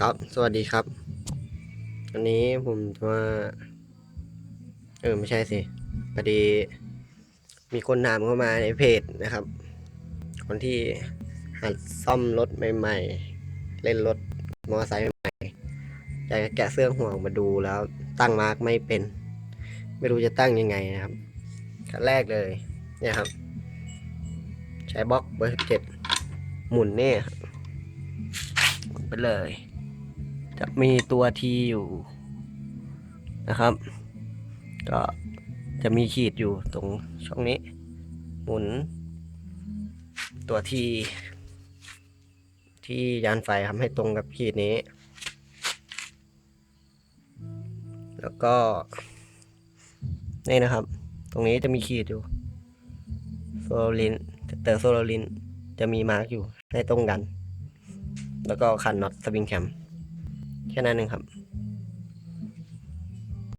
ครับ สวัสดีครับวันนี้ผมจะมา เออ ไม่ใช่สิพอดี มีคนถามเข้ามาในเพจนะครับ คนที่หัดซ่อมรถใหม่ๆ เล่นรถมอเตอร์ไซค์ใหม่อยากจะแกะเสื้อห่วงมาดูแล้วตั้งมาร์กไม่เป็น ไม่รู้จะตั้งยังไงนะครับขั้นแรกเลย เนี่ยครับ ใช้บล็อกเบอร์เจ็ดหมุนเนี่ยครับ ไปเลย จะมีตัวทีอยู่นะครับ ก็จะมีขีดอยู่ตรงช่องนี้ หมุน ตัวทีที่ยานไฟทำให้ตรงกับขีดนี้ แล้วก็ นี่นะครับ ตรงนี้จะมีขีดอยู่โซลินเตอร์โซลลินจะมีมาร์กอยู่ให้ตรงกัน แล้วก็คันน็อตสปริงแคมแค่นั้นเองครับ